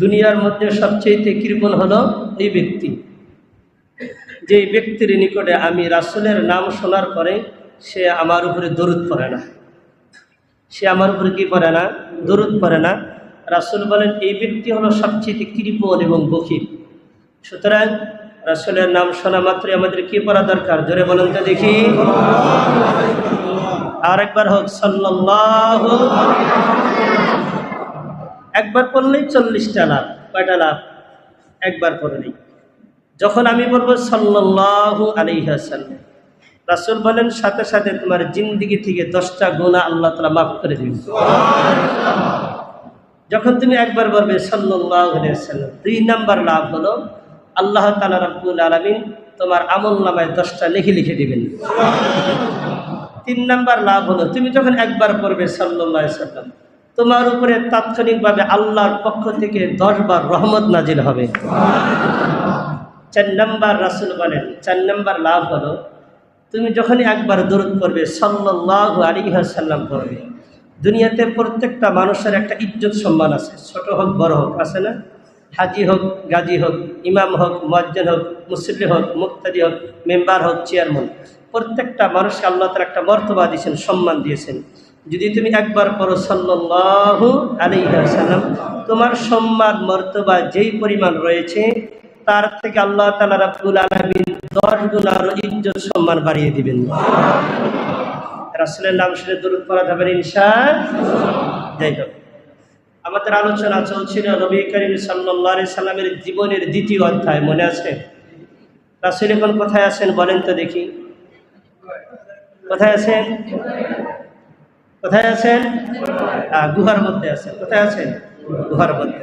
দুনিয়ার মধ্যে সবচেয়ে কৃপণ হলো এই ব্যক্তি। যে ব্যক্তির নিকটে আমি রাসুলের নাম শোনার পরে সে আমার উপরে দরুদ পড়ে না। সে আমার উপরে কি পড়ে না? দরুদ পড়ে না। রাসুল বলেন, এই ব্যক্তি হলো সবচেয়ে কৃপণ এবং বকির সুতরাং রাসুলের নাম শোনা মাত্রই আমাদের কি পড়া দরকার? জোরে বলেন তো দেখি। আর একবার হোক সাল্লাহ একবার পড়লেই চল্লিশটা লাভ, কয়টা লাভ? একবার পড়লেই যখন আমি বলব সাল্লাল্লাহু আলাইহাসাল্লাম রাসুল বলেন, সাথে সাথে তোমার জিন্দিগি থেকে দশটা গুণা আল্লাহ তালা মাফ করে দিবে যখন তুমি একবার বলবে সাল্লাম দুই নাম্বার লাভ হলো, আল্লাহ তালা রাব্বুল আলামিন তোমার আমল নামায় দশটা লিখে লিখে দিবেন। তিন নাম্বার লাভ হলো, তুমি যখন একবার পড়বে আলাইহি সাল্লাম তোমার উপরে তাৎক্ষণিকভাবে আল্লাহর পক্ষ থেকে দশবার রহমত নাজিল হবে। চার নাম্বার রাসুল বলেন, চার নাম্বার লাভ হলো, তুমি যখনই একবার দূরত পড়বে সাল্লাহ আলিহাসাল্লাম পড়বে। দুনিয়াতে প্রত্যেকটা মানুষের একটা ইজ্জত সম্মান আছে। ছোট হোক, বড় হোক, আছে না? হাজি হোক, গাজী হোক, ইমাম হোক মজ্জেন হোক, মুসল্লি হোক, মুক্তাদি হোক, মেম্বার হোক, চেয়ারম্যান। প্রত্যেকটা মানুষকে আল্লাহ তার একটা মর্তবা দিয়েছেন, সম্মান দিয়েছেন। যদি তুমি একবার পড়ো সাল্লাহ আলিহাসাল্লাম তোমার সম্মান, মর্তবা যেই পরিমাণ রয়েছে, তার থেকে আল্লাহ তালা রাবুল আলমিন দশ গুণ আরও ইজ্জত, সম্মান বাড়িয়ে দিবেন। রাসুলের নাম শুনে দূরত যাই হোক, আমাদের আলোচনা চলছিল নবী করিম সাল্লাহ সাল্লামের জীবনের দ্বিতীয় অধ্যায়, মনে আছে? রাসুল এখন কোথায় আছেন বলেন তো দেখি। কোথায় আছেন? কোথায় আছেন? গুহার মধ্যে আছেন। কোথায় আছেন? গুহার মধ্যে।